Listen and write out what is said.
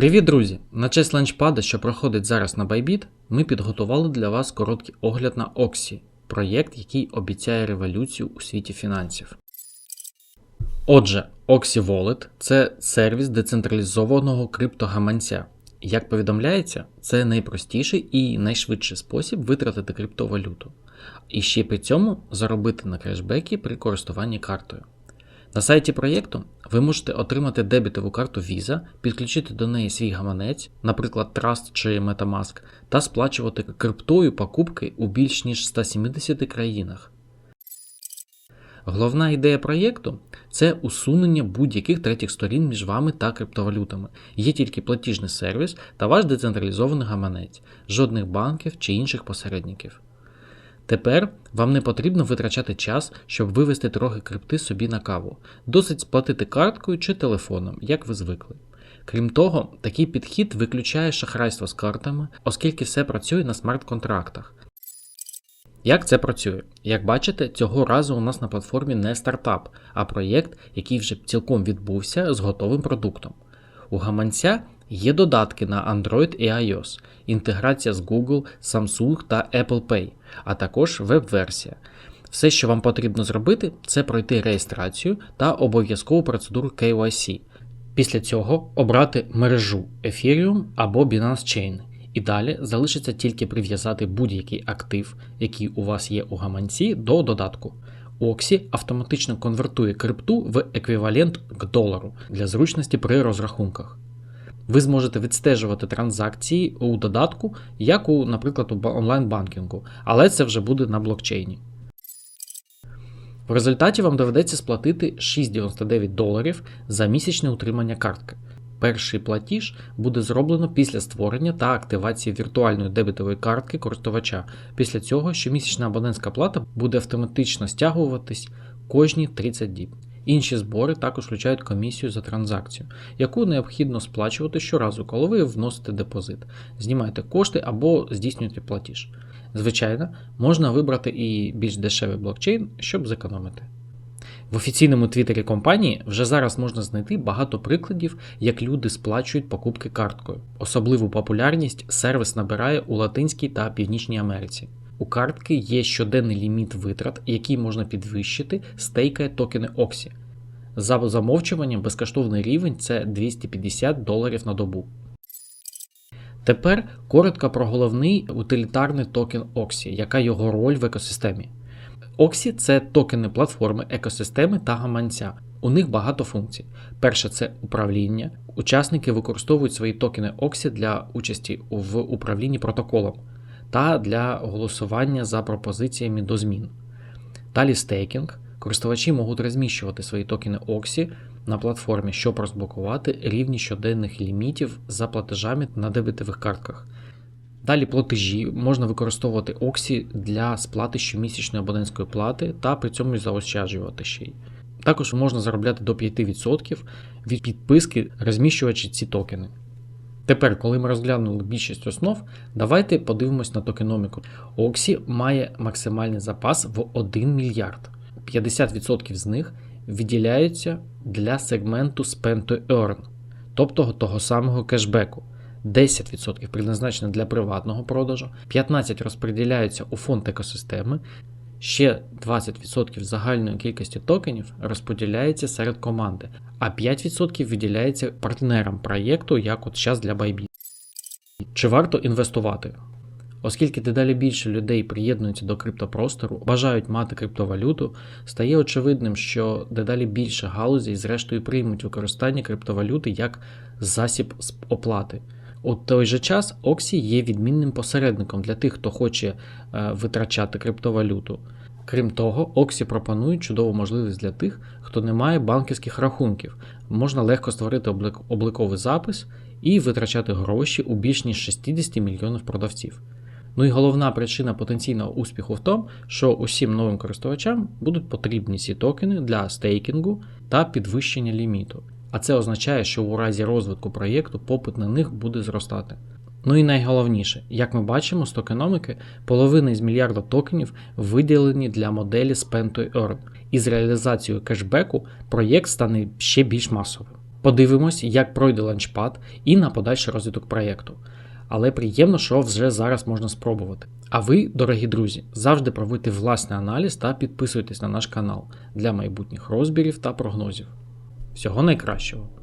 Привіт, друзі! На честь ланчпада, що проходить зараз на Bybit, ми підготували для вас короткий огляд на Oxy, проєкт, який обіцяє революцію у світі фінансів. Отже, Oxy Wallet – це сервіс децентралізованого криптогаманця. Як повідомляється, це найпростіший і найшвидший спосіб витратити криптовалюту, і ще при цьому заробити на кешбекі при користуванні картою. На сайті проєкту ви можете отримати дебітову карту Visa, підключити до неї свій гаманець, наприклад, Trust чи Metamask, та сплачувати криптою покупки у більш ніж 170 країнах. Головна ідея проєкту це усунення будь-яких третіх сторін між вами та криптовалютами. Є тільки платіжний сервіс та ваш децентралізований гаманець, жодних банків чи інших посередників. Тепер вам не потрібно витрачати час, щоб вивести трохи крипти собі на каву. Досить сплатити карткою чи телефоном, як ви звикли. Крім того, такий підхід виключає шахрайство з картами, оскільки все працює на смарт-контрактах. Як це працює? Як бачите, цього разу у нас на платформі не стартап, а проєкт, який вже цілком відбувся з готовим продуктом. У гаманця є додатки на Android і iOS, інтеграція з Google, Samsung та Apple Pay, а також веб-версія. Все, що вам потрібно зробити, це пройти реєстрацію та обов'язкову процедуру KYC. Після цього обрати мережу Ethereum або Binance Chain. І далі залишиться тільки прив'язати будь-який актив, який у вас є у гаманці, до додатку. Oxy автоматично конвертує крипту в еквівалент к долару для зручності при розрахунках. Ви зможете відстежувати транзакції у додатку, як у, наприклад, у онлайн-банкінгу, але це вже буде на блокчейні. В результаті вам доведеться сплатити 6,99 доларів за місячне утримання картки. Перший платіж буде зроблено після створення та активації віртуальної дебетової картки користувача. Після цього щомісячна абонентська плата буде автоматично стягуватись кожні 30 діб. Інші збори також включають комісію за транзакцію, яку необхідно сплачувати щоразу, коли ви вносите депозит, знімаєте кошти або здійснюєте платіж. Звичайно, можна вибрати і більш дешевий блокчейн, щоб зекономити. В офіційному твіттері компанії вже зараз можна знайти багато прикладів, як люди сплачують покупки карткою. Особливу популярність сервіс набирає у Латинській та Північній Америці. У картки є щоденний ліміт витрат, який можна підвищити, стейкає токени Oxy. За замовчуванням безкоштовний рівень це 250 доларів на добу. Тепер коротко про головний утилітарний токен Oxy, яка його роль в екосистемі. Oxy – це токени платформи, екосистеми та гаманця. У них багато функцій. Перше це управління. Учасники використовують свої токени Oxy для участі в управлінні протоколом та для голосування за пропозиціями до змін. Далі стейкінг. Користувачі можуть розміщувати свої токени Oxy на платформі, щоб розблокувати рівні щоденних лімітів за платежами на дебетових картках. Далі платежі можна використовувати Oxy для сплати щомісячної абонентської плати та при цьому заощаджувати ще й. Також можна заробляти до 5% від підписки, розміщуючи ці токени. Тепер, коли ми розглянули більшість основ, давайте подивимось на токеноміку. Oxy має максимальний запас в 1 мільярд. 50% з них виділяються для сегменту Spend to Earn, тобто того самого кешбеку. 10% призначено для приватного продажу, 15% розподіляються у фонд екосистеми, ще 20% загальної кількості токенів розподіляється серед команди, а 5% виділяється партнерам проєкту, як от час для Bybit. Чи варто інвестувати? Оскільки дедалі більше людей приєднуються до криптопростору, бажають мати криптовалюту, стає очевидним, що дедалі більше галузей, зрештою, приймуть використання криптовалюти як засіб оплати. У той же час Oxy є відмінним посередником для тих, хто хоче е, витрачати криптовалюту. Крім того, Oxy пропонує чудову можливість для тих, хто не має банківських рахунків. Можна легко створити обликовий запис і витрачати гроші у більш ніж 60 мільйонів продавців. Ну і головна причина потенційного успіху в тому, що усім новим користувачам будуть потрібні ці токени для стейкінгу та підвищення ліміту. А це означає, що у разі розвитку проєкту попит на них буде зростати. Ну і найголовніше, як ми бачимо з токеномики, половина із мільярда токенів виділені для моделі Spend Earn, і з реалізацією кешбеку проєкт стане ще більш масовим. Подивимось, як пройде ланчпад і на подальший розвиток проєкту. Але приємно, що вже зараз можна спробувати. А ви, дорогі друзі, завжди проводьте власний аналіз та підписуйтесь на наш канал для майбутніх розбірів та прогнозів. Всього найкращого!